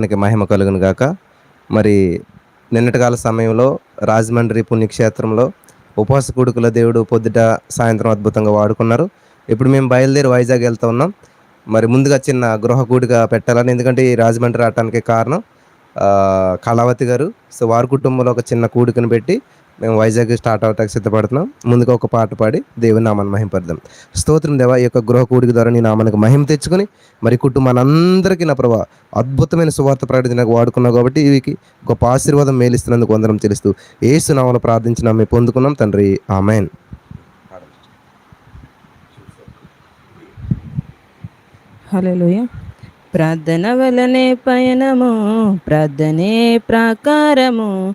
మనకి మహిమ కలుగును గాక. మరి నిన్నటికాల సమయంలో రాజమండ్రి పుణ్యక్షేత్రంలో ఉపవాస కూడుకుల దేవుడు పొద్దుట సాయంత్రం అద్భుతంగా వాడుకున్నారు. ఇప్పుడు మేము బయలుదేరి వైజాగ్ వెళ్తా ఉన్నాం. మరి ముందుగా చిన్న గృహ పెట్టాలని ఎందుకంటే ఈ రాజమండ్రి రావడానికి కారణం కళావతి గారు. సో వారి కుటుంబంలో ఒక చిన్న కూడికను పెట్టి మేము వైజాగ్ స్టార్ట్ అవటానికి సిద్ధపడుతున్నాం. ముందుగా ఒక పాట పాడి దేవుని నామాన్ని మహింపడదాం స్తోత్రం దేవా ఈ యొక్క గృహ కూడిక ద్వారా నీ నామానికి మహిమ తెచ్చుకొని మరి కుటుంబానందరికీ నా ప్రభా అద్భుతమైన సువార్త ప్రకటించడానికి వాడుకున్నావు కాబట్టి వీరికి గొప్ప ఆశీర్వాదం మేలిస్తున్నందుకు వందనం తెలుస్తూ ఏసు నామను ప్రార్థించిన మేము పొందుకున్నాం తండ్రి. ఆమెన్. హల్లెలూయా. ప్రార్థన వలనే పయనము ప్రార్థనే ప్రాకారము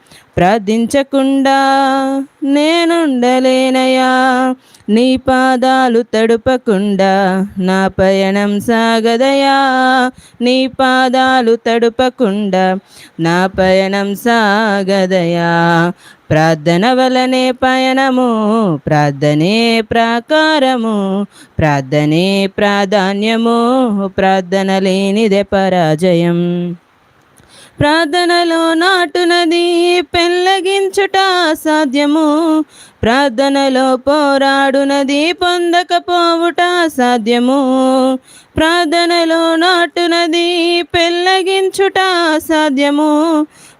ప్రార్థించకుండా నేనుండలేనయా నీ పాదాలు తడుపకుండా నా పయనం సాగదయా నీ పాదాలు తడుపకుండా నా పయనం సాగదయా ప్రార్థన వలనే పయనము ప్రార్థనే ప్రాకారము ప్రార్థనే ప్రాధాన్యము ప్రార్థన లేనిదే పరాజయం. ప్రార్థనలో నాటునది పెళ్ళగించుట సాధ్యము ప్రార్థనలో పోరాడునది పొందకపోవుట సాధ్యము ప్రార్థనలో నాటునది పెళ్ళగించుట సాధ్యము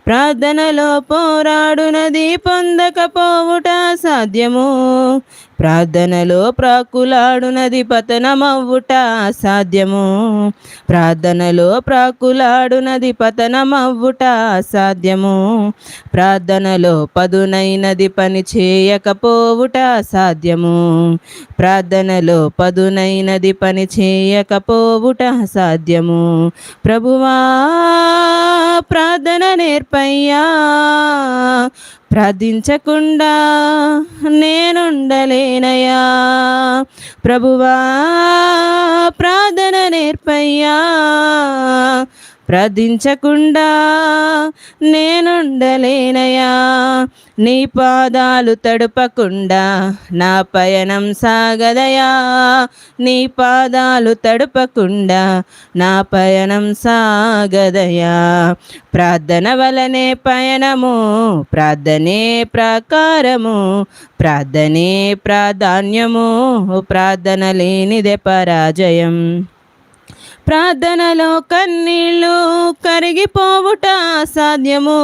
ప్రార్థనలో పోరాడునది పొందకపోవుట సాధ్యము ప్రార్థనలో ప్రాకులాడునది పతనమవ్వుట సాధ్యము ప్రార్థనలో ప్రాకులాడునది పతనమవ్వుట సాధ్యము ప్రార్థనలో పదునైనది పని చేయకపోవుట సాధ్యము ప్రార్థనలో పదునైనది పని చేయకపోవుట సాధ్యము ప్రభువా ప్రార్థన నేర్పయ్యా. ప్రార్థించకుండా నేనుండలేనయా ప్రభువా ప్రార్థన నేర్పయ్యా. ప్రార్థించకుండా నేనుండలేనయా నీ పాదాలు తడుపకుండా నా పయనం సాగదయా నీ పాదాలు తడుపకుండా నా పయనం సాగదయా ప్రార్థన వలనే పయనము ప్రార్థనే ప్రాకారము ప్రార్థనే ప్రాధాన్యము ప్రార్థన లేనిదే పరాజయం. ప్రార్థనలో కన్నీళ్ళు కరిగిపోవుట అసాధ్యము.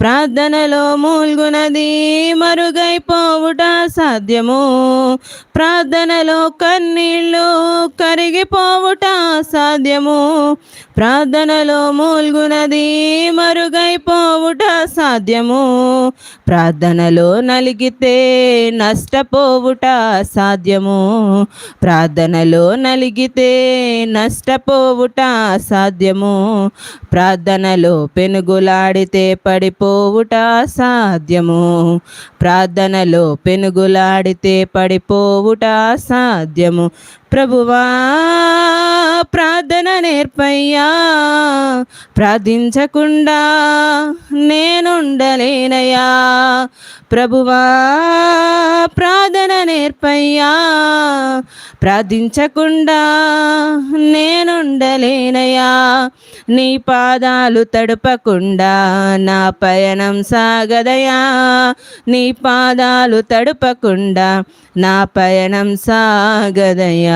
ప్రార్థనలో మూల్గునది మరుగైపోవుట సాధ్యము. ప్రార్థనలో కన్నీళ్ళు కరిగిపోవుట సాధ్యము. ప్రార్థనలో మూల్గునది మరుగైపోవుట సాధ్యము. ప్రార్థనలో నలిగితే నష్టపోవుట సాధ్యము. ప్రార్థనలో నలిగితే నష్టపోవుట సాధ్యము. ప్రార్థనలో పెనుగులాడితే పడిపో పోవుట సాధ్యము? ప్రార్థనలో పెనుగులాడితే పడిపోవుట సాధ్యము? ప్రభువా ప్రార్థన నేర్పయ్యా. ప్రార్థించకుండా నేనుండలేనయా ప్రభువా ప్రార్థన నేర్పయ్యా. ప్రార్థించకుండా నేనుండలేనయా నీ పాదాలు తడపకుండా నా పయనం సాగదయా నీ పాదాలు తడపకుండా నా పయనం సాగదయా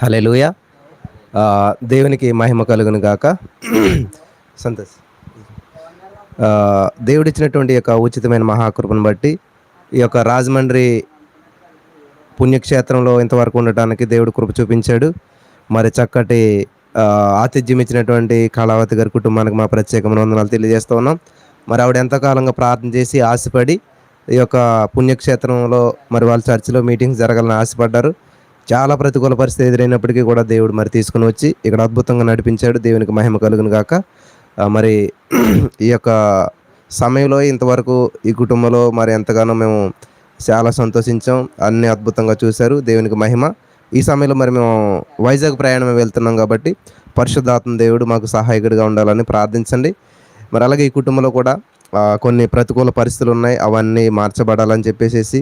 హలెలుయ దేవునికి మహిమ కలుగును గాక. సంతోష్. దేవుడిచ్చినటువంటి యొక్క ఉచితమైన మహాకృపను బట్టి ఈ యొక్క రాజమండ్రి పుణ్యక్షేత్రంలో ఇంతవరకు ఉండటానికి దేవుడు కృప చూపించాడు. మరి చక్కటి ఆతిథ్యం ఇచ్చినటువంటి కళావతి గారి కుటుంబానికి మా ప్రత్యేకమైన వందనాలు తెలియజేస్తూ ఉన్నాం. మరి ఆవిడ ఎంతకాలంగా ప్రార్థన చేసి ఆశపడి ఈ యొక్క పుణ్యక్షేత్రంలో మరి వాళ్ళ చర్చిలో మీటింగ్స్ జరగాలని ఆశపడ్డారు. చాలా ప్రతికూల పరిస్థితి ఎదురైనప్పటికీ కూడా దేవుడు మరి తీసుకుని వచ్చి ఇక్కడ అద్భుతంగా నడిపించాడు. దేవునికి మహిమ కలుగును గాక. మరి ఈ యొక్క సమయంలో ఇంతవరకు ఈ కుటుంబంలో మరి ఎంతగానో మేము చాలా సంతోషించాం. అన్ని అద్భుతంగా చూశారు. దేవునికి మహిమ. ఈ సమయంలో మరి మేము వైజాగ్ ప్రయాణం వెళ్తున్నాం కాబట్టి పరిశుద్ధాత్మ దేవుడు మాకు సహాయకుడిగా ఉండాలని ప్రార్థించండి. మరి అలాగే ఈ కుటుంబంలో కూడా కొన్ని ప్రతికూల పరిస్థితులు ఉన్నాయి. అవన్నీ మార్చబడాలని చెప్పేసి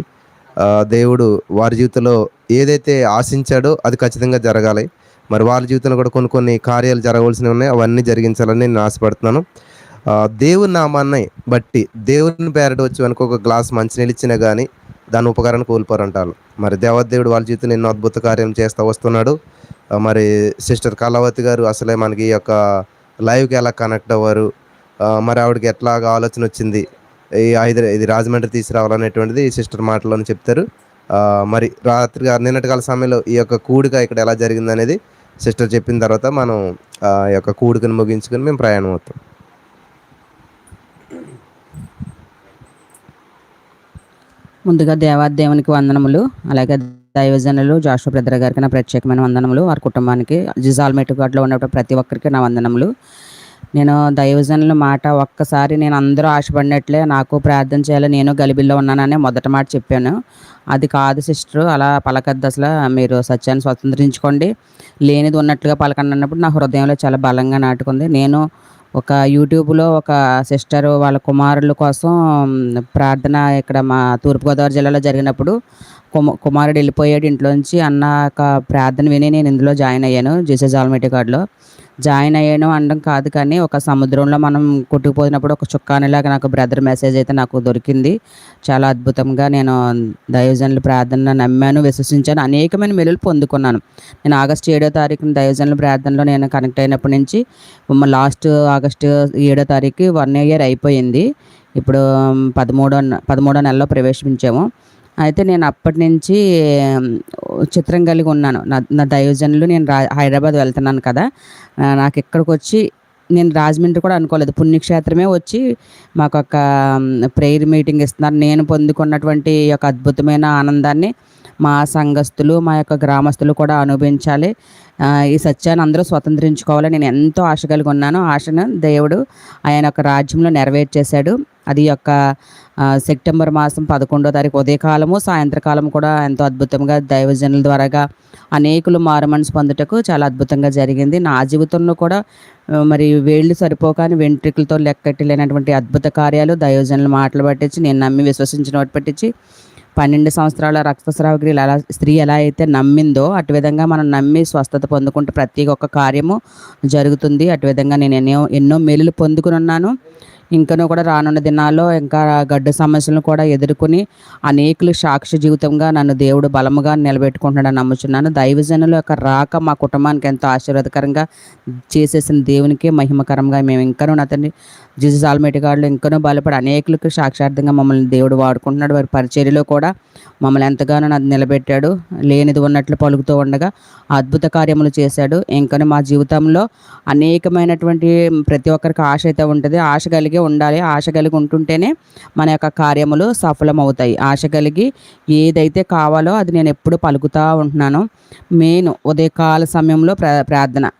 దేవుడు వారి జీవితంలో ఏదైతే ఆశించాడో అది ఖచ్చితంగా జరగాలి. మరి వారి జీవితంలో కూడా కొన్ని కొన్ని కార్యాలు జరగవలసినవి ఉన్నాయి. అవన్నీ జరిగించాలని నేను ఆశపడుతున్నాను. దేవుని నామాన్ని బట్టి దేవుని పేరడు వచ్చి వెనక ఒక గ్లాస్ మంచినీళ్ళు ఇచ్చినా కానీ దాని ఉపకారాన్ని కోల్పోరంటారు. మరి దేవదేవుడు వాళ్ళ జీవితంలో ఎన్నో అద్భుత కార్యం చేస్తూ వస్తున్నాడు. మరి సిస్టర్ కళావతి గారు అసలే మనకి ఈ యొక్క లైవ్కి ఎలా కనెక్ట్ అవ్వరు. మరి ఆవిడకి ఎట్లాగా ఆలోచన వచ్చింది. ఈ హైదరా ఇది రాజమండ్రి తీసుకురావాలనేటువంటిది సిస్టర్ మాటలోనే చెప్తారు. మరి రాత్రి నిన్నటి కాల సమయంలో ఈ యొక్క కూడిక ఇక్కడ ఎలా జరిగింది అనేది సిస్టర్ చెప్పిన తర్వాత మనం ఆ యొక్క కూడికను ముగించుకొని మేము ప్రయాణం అవుతాం. ముందుగా దేవాదేవునికి వందనములు అలాగే దైవజనులు జాషు బ్రదర్ గారికి నా ప్రత్యేకమైన వందనములు వారి కుటుంబానికి జిజాల్మేటు గడ్లో ఉన్న ప్రతి ఒక్కరికి నా వందనములు. నేను దైవజనుల మాట ఒక్కసారి నేను అందరూ ఆశపడినట్లే నాకు ప్రార్థన చేయాలి నేను గలిబిల్లో ఉన్నానని మొదట మాట చెప్పాను. అది కాదు సిస్టర్ అలా పలకద్దు అసలు. మీరు సత్యాన్ని స్వతంత్రించుకోండి. లేనిది ఉన్నట్లుగా పలకండి అన్నప్పుడు నా హృదయంలో చాలా బలంగా నాటుకుంది. నేను ఒక యూట్యూబ్లో ఒక సిస్టర్ వాళ్ళ కుమారుల కోసం ప్రార్థన ఇక్కడ మా తూర్పుగోదావరి జిల్లాలో జరిగినప్పుడు కుమ కుమారుడు వెళ్ళిపోయాడు ఇంట్లోంచి. అన్న ఒక ప్రార్థన విని నేను ఇందులో జాయిన్ అయ్యాను. జీసస్ ఆల్మేటి గార్డ్లో. జాయిన్ అయ్యాను అనడం కాదు కానీ ఒక సముద్రంలో మనం కొట్టుకుపోయినప్పుడు ఒక చుక్కానిలాగా నాకు బ్రదర్ మెసేజ్ అయితే నాకు దొరికింది. చాలా అద్భుతంగా నేను దైవజనుల ప్రార్థన నమ్మాను విశ్వసించాను అనేకమైన మెలులు పొందుకున్నాను. నేను ఆగస్టు ఏడో తారీఖున దైవజనుల ప్రార్థనలో నేను కనెక్ట్ అయినప్పటి నుంచి లాస్ట్ ఆగస్టు ఏడో తారీఖు వన్ ఇయర్ అయిపోయింది. ఇప్పుడు పదమూడో పదమూడో నెలలో ప్రవేశించాము. అయితే నేను అప్పటి నుంచి చిత్రం కలిగి ఉన్నాను. నా నా నేను రా హైదరాబాద్ వెళ్తున్నాను కదా. నాకు ఇక్కడికి వచ్చి నేను రాజమండ్రి కూడా అనుకోలేదు. పుణ్యక్షేత్రమే వచ్చి మాకు ఒక ప్రేయర్ మీటింగ్ ఇస్తున్నారు. నేను పొందుకున్నటువంటి ఒక యొక్క అద్భుతమైన ఆనందాన్ని మా సంఘస్థులు మా యొక్క గ్రామస్తులు కూడా అనుభవించాలి. ఈ సత్యాన్ని అందరూ స్వతంత్రించుకోవాలని నేను ఎంతో ఆశ కలిగి ఉన్నాను. ఆశను దేవుడు ఆయన యొక్క రాజ్యంలో నెరవేర్చేశాడు. అది యొక్క సెప్టెంబర్ మాసం పదకొండో తారీఖు ఉదయకాలము సాయంత్రకాలం కూడా ఎంతో అద్భుతంగా దైవజనుల ద్వారాగా అనేకులు మారుమనసు పొందుటకు చాలా అద్భుతంగా జరిగింది. నా జీవితంలో కూడా మరి వేళ్ళు సరిపోకాని వెంట్రుకలతో లెక్కట్లేనటువంటి అద్భుత కార్యాలు దైవజనుల మాటలు పట్టించి నేను నమ్మి విశ్వసించిన వాటి పట్టించి పన్నెండు సంవత్సరాల రక్తస్రావగిరి ఎలా స్త్రీ ఎలా అయితే నమ్మిందో అటు విధంగా మనం నమ్మి స్వస్థత పొందుకుంటే ప్రతి ఒక్క కార్యము జరుగుతుంది. అటు విధంగా నేను ఎన్నో ఎన్నో మేలులు పొందుకుని ఉన్నాను ఇంకనూ కూడా రానున్న దినాల్లో ఇంకా గడ్డు సమస్యలను కూడా ఎదుర్కొని అనేకులు సాక్షి జీవితంగా నన్ను దేవుడు బలముగా నిలబెట్టుకుంటున్నాడని నమ్ముచున్నాను. దైవజనుల యొక్క రాక మా కుటుంబానికి ఎంతో ఆశీర్వాదకరంగా చేసేసిన దేవునికి మహిమకరంగా మేము ఇంకనూ అతన్ని జీసస్ ఆల్మేటి గారు ఇంకనూ బలపడి అనేకులకు సాక్షార్థంగా మమ్మల్ని దేవుడు వాడుకుంటున్నాడు. వారి పరిచర్యలో కూడా మమ్మల్ని ఎంతగానో నన్ను నిలబెట్టాడు. లేనిది ఉన్నట్లు పలుకుతూ ఉండగా అద్భుత కార్యములు చేశాడు. ఇంకనూ మా జీవితంలో అనేకమైనటువంటి ప్రతి ఒక్కరికి ఆశ అయితే ఉంటుంది. ఆశ కలిగి ఉండాలి. ఆశ కలిగి ఉంటుంటేనే మన యొక్క కార్యములు సఫలమవుతాయి. ఆశ కలిగి ఏదైతే కావాలో అది నేను ఎప్పుడు పలుకుతూ ఉంటున్నాను. మెయిన్ ఉదయకాల సమయంలో ప్రా ప్రార్థన.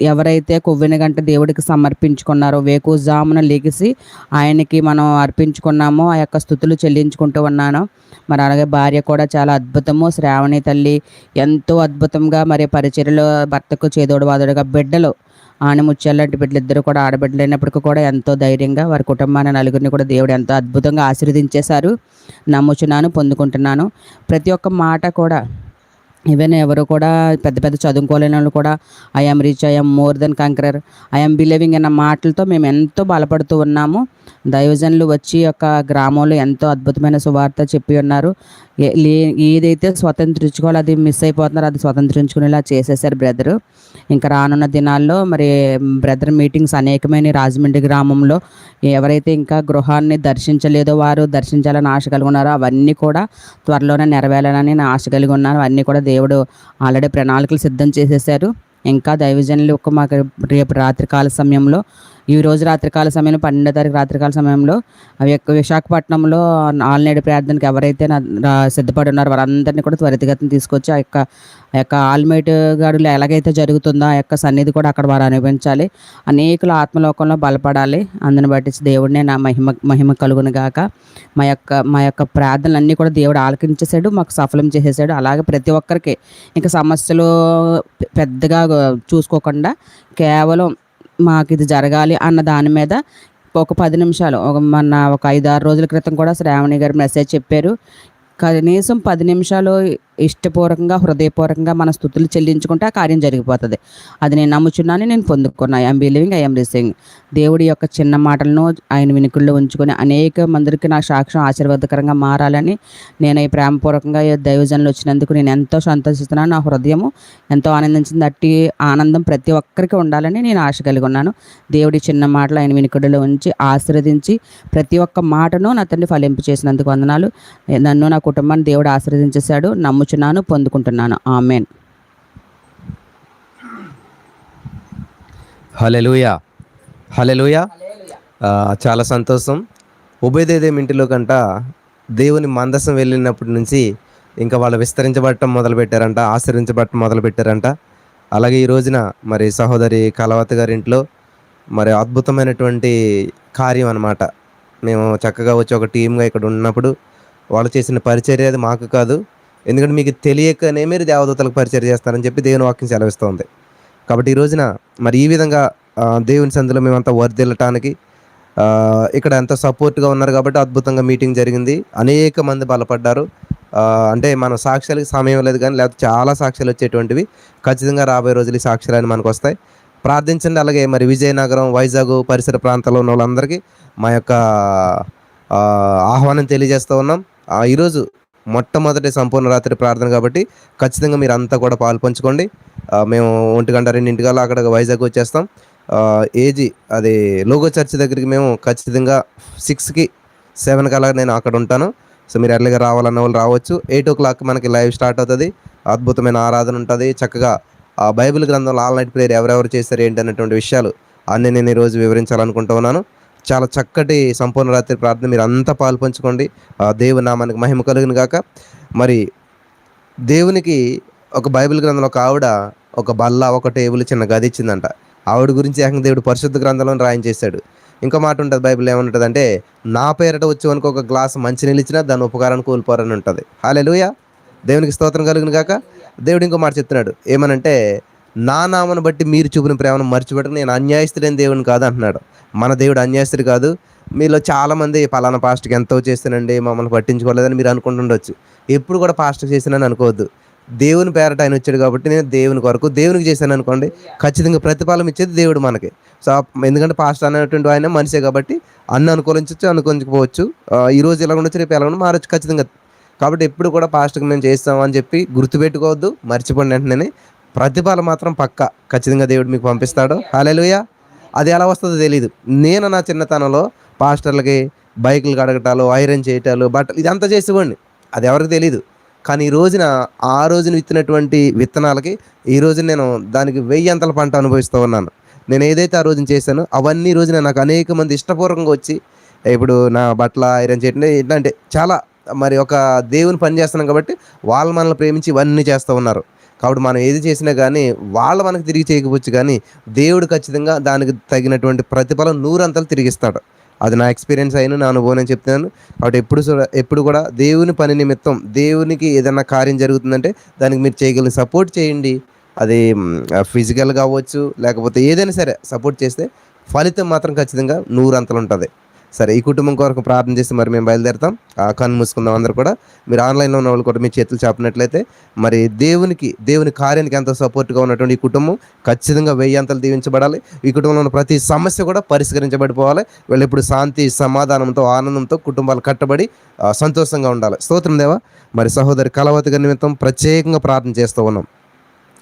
ఎవరైతే కొవ్విన గంట దేవుడికి సమర్పించుకున్నారో వేకుజామున లెగిసి ఆయనకి మనం అర్పించుకున్నామో ఆ యొక్క స్థుతులు చెల్లించుకుంటూ ఉన్నాను. మరి అలాగే భార్య కూడా చాలా అద్భుతము. శ్రావణి తల్లి ఎంతో అద్భుతంగా మరి పరిచర్లో భర్తకు చేదోడు వాదోడుగా బిడ్డలు ఆణిముత్యాలంటి బిడ్డలు ఇద్దరు కూడా ఆడబిడ్డలు అయినప్పటికీ కూడా ఎంతో ధైర్యంగా వారి కుటుంబాన్ని నలుగురిని కూడా దేవుడు ఎంతో అద్భుతంగా ఆశీర్వదించేశారు. నమ్ముచున్నాను పొందుకుంటున్నాను. ప్రతి ఒక్క మాట కూడా ఈవెన్ ఎవరు కూడా పెద్ద పెద్ద చదువుకోలేని వాళ్ళు కూడా I'm reach I'm more than conqueror I'm believing అన్న మాటలతో మేము ఎంతో బలపడుతూ ఉన్నాము. దైవజనులు వచ్చి ఒక గ్రామంలో ఎంతో అద్భుతమైన సువార్త చెప్పి ఉన్నారు. ఏదైతే స్వతంత్రించుకోవాలో అది మిస్ అయిపోతున్నారో అది స్వతంత్రించుకునేలా చేసేసారు బ్రదరు ఇంకా రానున్న దినాల్లో మరి బ్రదర్ మీటింగ్స్ అనేకమైన రాజమండ్రి గ్రామంలో. ఎవరైతే ఇంకా గృహాన్ని దర్శించలేదో వారు దర్శించాలని ఆశ కలిగి ఉన్నారో అవన్నీ కూడా త్వరలోనే నెరవేరాలని నేను ఆశ కలిగి ఉన్నారు అవన్నీ కూడా దేవుడు ఆల్రెడీ ప్రణాళికలు సిద్ధం చేసేసారు ఇంకా దైవజనులు ఒక మాకు రేపు రాత్రికాల సమయంలో ఈ రోజు రాత్రికాల సమయంలో పన్నెండో తారీఖు రాత్రికాల సమయంలో అవి యొక్క విశాఖపట్నంలో ఆల్నేడు ప్రార్థనకి ఎవరైతే నా- సిద్ధపడి ఉన్నారో వారందరినీ కూడా త్వరితగతిని తీసుకొచ్చి ఆ యొక్క ఆ యొక్క ఆల్మేట్ గాడులో ఎలాగైతే జరుగుతుందో ఆ యొక్క సన్నిధి కూడా అక్కడ వారు అనుభవించాలి. అనేకులు ఆత్మలోకంలో బలపడాలి. అందుని బట్టి దేవుడినే నా మహిమ మహిమ కలుగును గాక. మా యొక్క మా యొక్క ప్రార్థనలన్నీ కూడా దేవుడు ఆలకించేసాడు మాకు సఫలం చేసేసాడు అలాగే ప్రతి ఒక్కరికి ఇంకా సమస్యలు పెద్దగా చూసుకోకుండా కేవలం మాకు ఇది జరగాలి అన్న దాని మీద ఒక పది నిమిషాలు ఒక మొన్న ఒక ఐదు ఆరు రోజుల క్రితం కూడా శ్రావణి గారు మెసేజ్ చెప్పారు. కనీసం పది నిమిషాలు ఇష్టపూర్వకంగా హృదయపూర్వకంగా మన స్థుతులు చెల్లించుకుంటే ఆ కార్యం జరిగిపోతుంది. అది నేను నమ్ముచున్నాను నేను పొందుకున్నాను ఐఎమ్ బిలీవింగ్ ఐఎమ్ రిసీవింగ్ దేవుడి యొక్క చిన్న మాటలను ఆయన వినికుల్లో ఉంచుకొని అనేక మందికి నా సాక్ష్యం ఆశీర్వాదకరంగా మారాలని నేను ఈ ప్రేమపూర్వకంగా దైవజనులు వచ్చినందుకు నేను ఎంతో సంతోషిస్తున్నాను. నా హృదయము ఎంతో ఆనందించింది. అట్టి ఆనందం ప్రతి ఒక్కరికి ఉండాలని నేను ఆశ కలిగి ఉన్నాను. దేవుడి చిన్న మాటలు ఆయన వినికుడిలో ఉంచి ఆశీర్వదించి ప్రతి ఒక్క మాటను నా తండ్రి ఫలింపు చేసినందుకు వందనాలు. నన్ను నా కుటుంబాన్ని దేవుడు ఆశీర్వదించేశాడు. నమ్ముచున్నాను పొందుకుంటున్నాను. ఆమెన్. హలెలుయా హలెలుయా చాలా సంతోషం. ఉభయదేదేం ఇంటిలో కంట దేవుని మందసం వెళ్ళినప్పటి నుంచి ఇంకా వాళ్ళు విస్తరించబడటం మొదలుపెట్టారంట ఆశ్రయించబడటం మొదలుపెట్టారంట. అలాగే ఈ రోజున మరి సహోదరి కలవత గారి ఇంట్లో మరి అద్భుతమైనటువంటి కార్యం అనమాట మేము చక్కగా వచ్చి ఒక టీమ్గా ఇక్కడ ఉన్నప్పుడు వాళ్ళు చేసిన పరిచర్య అది మాకు కాదు. ఎందుకంటే మీకు తెలియకనే మీరు దేవదూతలకు పరిచయం చేస్తారని చెప్పి దేవుని వాక్యం సెలవిస్తుంది. కాబట్టి ఈ రోజున మరి ఈ విధంగా దేవుని సందులో మేమంతా వర్దిల్లటానికి ఇక్కడ ఎంత సపోర్ట్గా ఉన్నారు కాబట్టి అద్భుతంగా మీటింగ్ జరిగింది. అనేక మంది బలపడ్డారు. అంటే మన సాక్ష్యాలకి సమయం లేదు కానీ లేకపోతే చాలా సాక్ష్యాలు వచ్చేటువంటివి. ఖచ్చితంగా రాబోయే రోజులు ఈ సాక్ష్యాలు మనకు వస్తాయి. ప్రార్థించండి. అలాగే మరి విజయనగరం వైజాగ్ పరిసర ప్రాంతాల్లో ఉన్న వాళ్ళందరికీ మా యొక్క ఆహ్వానం తెలియజేస్తూ ఉన్నాం. ఆ, ఈరోజు మొట్టమొదటి సంపూర్ణ రాత్రి ప్రార్థన కాబట్టి ఖచ్చితంగా మీరు అంతా కూడా పాల్పంచుకోండి. మేము ఒంటి గంట రెండింటికల్లా అక్కడ వైజాగ్ వచ్చేస్తాం. ఏజీ అది లోగో చర్చ్ దగ్గరికి మేము ఖచ్చితంగా సిక్స్కి సెవెన్ కల్లా నేను అక్కడ ఉంటాను. సో మీరు ఎర్లీగా రావాలన్న వాళ్ళు రావచ్చు. ఎయిట్ ఓ క్లాక్ మనకి లైవ్ స్టార్ట్ అవుతుంది. అద్భుతమైన ఆరాధన ఉంటుంది. చక్కగా ఆ బైబిల్ గ్రంథంలో ఆల్ నైట్ ప్రేయర్ ఎవరెవరు చేశారు ఏంటి అన్నటువంటి విషయాలు అన్నీ నేను ఈరోజు వివరించాలనుకుంటూ ఉన్నాను. చాలా చక్కటి సంపూర్ణ రాత్రి ప్రార్థన. మీరు అంతా పాల్పంచుకోండి. ఆ దేవుని నామానికి మహిమ కలుగును గాక. మరి దేవునికి ఒక బైబిల్ గ్రంథంలో ఒక ఆవిడ ఒక బల్ల ఒక టేబుల్ చిన్న గది ఇచ్చిందంట. ఆవిడ గురించి ఏకంగా దేవుడు పరిశుద్ధ గ్రంథంలో రాయించేశాడు. ఇంకో మాట ఉంటుంది బైబిల్ ఏమంటుంది అంటే నా పేరట వచ్చి వనుకు ఒక గ్లాస్ మంచినీళ్ళు ఇచ్చినా దాని ఉపకారాన్ని కోల్పోరని ఉంటుంది. హాలెలుయా! దేవునికి స్తోత్రం కలుగును గాక. దేవుడు ఇంకో మాట చెప్తున్నాడు. ఏమనంటే నా నామను బట్టి మీరు చూపిన ప్రేమను మర్చిపెట్టక నేను అన్యాయస్తుడైన దేవుని కాదు అంటున్నాడు. మన దేవుడు అన్యాయస్తుడు కాదు. మీలో చాలామంది పలానా పాస్ట్కి ఎంతో చేస్తానండి మమ్మల్ని పట్టించుకోలేదని మీరు అనుకుంటుండొచ్చు. ఎప్పుడు కూడా పాస్ట్ చేసినని అనుకోవద్దు. దేవుని పేరట ఆయన వచ్చాడు కాబట్టి నేను దేవుని కొరకు దేవునికి చేశాను అనుకోండి ఖచ్చితంగా ప్రతిఫలం ఇచ్చేది దేవుడు మనకి. సో ఎందుకంటే పాస్ట్ అనేటువంటి ఆయన మనిషే కాబట్టి అన్ని అనుకూలించవచ్చు అనుకూలించకపోవచ్చు. ఆ, ఈ రోజు ఎలా ఉండొచ్చు రేపు ఎలా ఉండదు మారచ్చు ఖచ్చితంగా. కాబట్టి ఎప్పుడు కూడా పాస్ట్కి మేము చేస్తాం అని చెప్పి గుర్తుపెట్టుకోవద్దు మర్చిపోండి వెంటనే. ప్రతిఫలం మాత్రం పక్క. ఖచ్చితంగా దేవుడు మీకు పంపిస్తాడు. హాలేలుయ అది ఎలా వస్తుందో తెలియదు నేను నా చిన్నతనంలో పాస్టర్లకి బైకులు కడగటాలు ఐరన్ చేయటాలు బట్టలు ఇదంతా చేసేవాడిని. అది ఎవరికి తెలియదు కానీ ఈ రోజున ఆ రోజున విత్తినటువంటి విత్తనాలకి ఈ రోజు నేను దానికి వెయ్యి అంతల పంట అనుభవిస్తూ ఉన్నాను. నేను ఏదైతే ఆ రోజున చేశానో అవన్నీ రోజున నాకు అనేక మంది ఇష్టపూర్వకంగా వచ్చి ఇప్పుడు నా బట్టల ఐరన్ చేయటం ఏంటంటే చాలా మరి ఒక దేవుని పని చేస్తున్నాం కాబట్టి వాళ్ళు మనల్ని ప్రేమించి ఇవన్నీ చేస్తూ ఉన్నారు. కాబట్టి మనం ఏది చేసినా కానీ వాళ్ళు మనకు తిరిగి చేయకపోవచ్చు కానీ దేవుడు ఖచ్చితంగా దానికి తగినటువంటి ప్రతిఫలం నూరంతలు తిరిగిస్తాడు. అది నా ఎక్స్పీరియన్స్ అయిన నా అనుభవం నేను చెప్తున్నాను. కాబట్టి ఎప్పుడు చూడ- ఎప్పుడు కూడా దేవుని పని నిమిత్తం దేవునికి ఏదైనా కార్యం జరుగుతుందంటే దానికి మీరు చేయగలిగిన సపోర్ట్ చేయండి. అది ఫిజికల్ కావచ్చు లేకపోతే ఏదైనా సరే సపోర్ట్ చేస్తే ఫలితం మాత్రం ఖచ్చితంగా నూరంతలు ఉంటుంది. సరే ఈ కుటుంబం కొరకు ప్రార్థన చేసి మరి మేము బయలుదేరుతాం. ఆ కన్ను మూసుకుందాం అందరూ కూడా. మీరు ఆన్లైన్లో ఉన్న వాళ్ళు కూడా మీ చేతులు చాపినట్లయితే మరి దేవునికి దేవుని కార్యానికి ఎంతో సపోర్ట్గా ఉన్నటువంటి ఈ కుటుంబం ఖచ్చితంగా వెయ్యి అంతలు దీవించబడాలి. ఈ కుటుంబంలో ఉన్న ప్రతి సమస్య కూడా పరిష్కరించబడిపోవాలి. వీళ్ళు ఇప్పుడు శాంతి సమాధానంతో ఆనందంతో కుటుంబాలు కట్టబడి సంతోషంగా ఉండాలి. స్తోత్రం దేవా. మరి సహోదరి కలవతి నిమిత్తం ప్రత్యేకంగా ప్రార్థన చేస్తూ ఉన్నాం.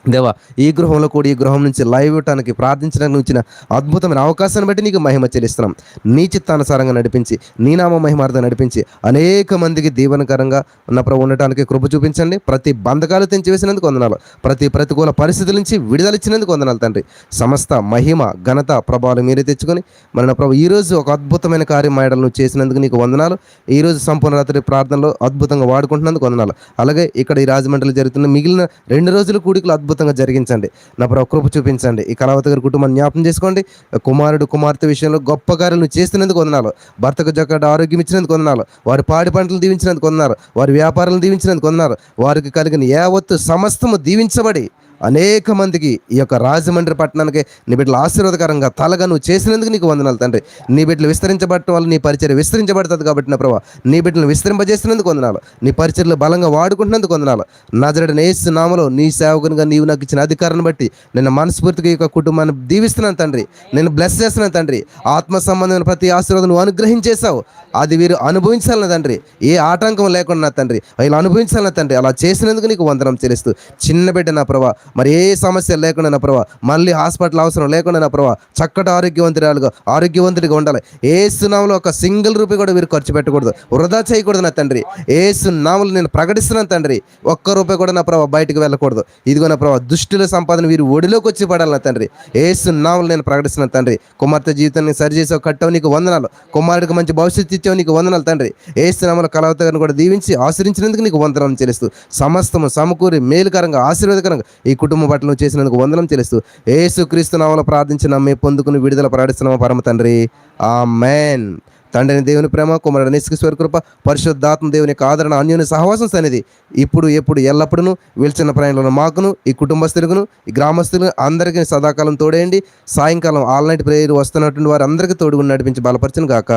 దేవా ఈ గృహంలో కూడా ఈ గృహం నుంచి లైవ్ ఇవ్వటానికి ప్రార్థించడానికి ఇచ్చిన అద్భుతమైన అవకాశాన్ని బట్టి నీకు మహిమ చెల్లిస్తున్నాం. నీ చిత్తానుసారంగా నడిపించి నీ నామ మహిమార్థం నడిపించి అనేక మందికి దీవనకరంగా ఉన్న ప్రభు ఉండటానికి కృప చూపించండి. ప్రతి బంధకాలు తెంచివేసినందుకు వందనాలు. ప్రతి ప్రతికూల పరిస్థితుల నుంచి విడుదల ఇచ్చినందుకు వందనాలు తండ్రి. సమస్త మహిమ ఘనత ప్రభావాలు మీరే తెచ్చుకొని మన ప్రభు ఈ రోజు ఒక అద్భుతమైన కార్యం మాయడలు నువ్వు చేసినందుకు నీకు వందనాలు. ఈ రోజు సంపూర్ణ రాత్రి ప్రార్థనలో అద్భుతంగా వాడుకుంటున్నందుకు వందనాలు. అలాగే ఇక్కడ ఈ రాజమండ్రిలో జరుగుతున్న మిగిలిన రెండు రోజుల కూడికలు అద్భుతంగా జరిగించండి. నా ప్రభు కృప చూపించండి. ఈ కళావతి గారి కుటుంబాన్ని జ్ఞాపం చేసుకోండి. కుమారుడు కుమార్తె విషయంలో గొప్ప కార్యాలు నువ్వు చేస్తున్నందుకు వందనాలు. భర్తకు జక్కడ ఆరోగ్యం ఇచ్చినందుకు వందనాలు. వారి పాడి పంటలు దీవించినందుకు వందనాలు. వారి వ్యాపారాలను దీవించినందుకు వందనాలు. వారికి కలిగిన యావత్తు సమస్తము దీవించబడి అనేక మందికి ఈ యొక్క రాజమండ్రి పట్టణానికి నీ బిడ్డలు ఆశీర్వాదకరంగా తలగా నువ్వు చేసినందుకు నీకు వందనాలు తండ్రి. నీ బిడ్డలు విస్తరించబడటం వల్ల నీ పరిచయం విస్తరించబడుతుంది కాబట్టి నా ప్రభావ నీ బిడ్డలు విస్తరింపజేసినందుకు వందనాలు. నీ పరిచయలు బలంగా వాడుకుంటున్నందుకు వందనాలు. నజరడ నేసు నామలో నీ సేవకునిగా నీవు నాకు ఇచ్చిన అధికారాన్ని బట్టి నేను మనస్ఫూర్తిగా ఈ యొక్క కుటుంబాన్ని దీవిస్తున్నాను తండ్రి. నేను బ్లెస్ చేస్తున్నాను తండ్రి. ఆత్మ సంబంధమైన ప్రతి ఆశీర్వాదం నువ్వు అనుగ్రహించేశావు. అది వీరు అనుభవించాలని తండ్రి. ఏ ఆటంకం లేకుండా నా తండ్రి. వీళ్ళు అనుభవించాలని తండ్రి. అలా చేసినందుకు నీకు వందనం చెల్లిస్తూ చిన్న బిడ్డ నా ప్రభా మరి ఏ సమస్య లేకుండా నా ప్రభా మళ్ళీ హాస్పిటల్ అవసరం లేకుండా నా ప్రభా చక్కటి ఆరోగ్యవంతురాలుగా ఆరోగ్యవంతుడిగా ఉండాలి. ఏ సునామలో ఒక సింగిల్ రూపాయి కూడా వీరు ఖర్చు పెట్టకూడదు. వృధా చేయకూడదు నా తండ్రి. ఏ సునామలు నేను ప్రకటిస్తున్నాను తండ్రి ఒక్క రూపాయి కూడా నా ప్రభా బయటకు వెళ్ళకూడదు. ఇదిగో నా ప్రభా దుష్టుల సంపాదన వీరు ఒడిలోకి వచ్చి పడాలి నా తండ్రి. ఏ సున్నాములు నేను ప్రకటిస్తున్నాను తండ్రి. కుమార్తె జీవితాన్ని సరిచేసావు కట్టావు నీకు వందనాలు. కుమారుడికి మంచి భవిష్యత్తు ఇచ్చావు నీకు వందనాలు తండ్రి. ఏ శ్రమల కలవతను కూడా దీవించి ఆశ్రయించినందుకు నీకు వందనం చెల్లిస్తూ సమస్తము సమకూరి మేలుకరంగా ఆశీర్వాదకరంగా ఈ కుటుంబ పట్ల నువ్వు చేసినందుకు వందనం తెలుస్తూ ఏసుక్రీస్తు నామలో ప్రార్థించిన మే పొందుకుని విడుదల ప్రార్థిస్తున్నాము పరమ తండ్రి. ఆ మ్యాన్ తండ్రిని దేవుని ప్రేమ కుమారుడు నిశ్కశ్వర కృప పరిశుద్ధాత్మ దేవుని యొక్క ఆదరణ అన్యోని సహవాసం అనేది ఇప్పుడు ఎప్పుడు ఎల్లప్పుడూ వీల్చిన ప్రయాణంలో మాకును ఈ కుటుంబస్తులకును ఈ గ్రామస్తులను అందరికీ సదాకాలం తోడేయండి. సాయంకాలం ఆల్ నైట్ ప్రేయర్ వస్తున్నటువంటి వారు అందరికీ తోడుగుని నడిపించి బలపరచను గాక.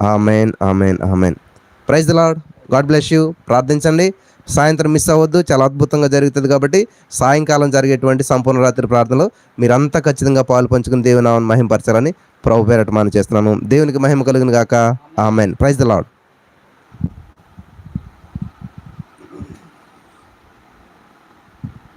Amen amen amen. Praise the Lord God bless you. ప్రార్థించండి. సాయంత్రం మిస్ అవ్వద్దు. చాలా అద్భుతంగా జరుగుతుంది కాబట్టి సాయంకాలం జరిగేటువంటి సంపూర్ణ రాత్రి ప్రార్థనలో మీరంతా ఖచ్చితంగా పాలు పంచుకుని దేవుని నామని మహింపరచాలని ప్రభు పేరట మనం చేస్తున్నాను. దేవునికి మహిమ కలుగును గాక. ఆమెన్. Praise the lord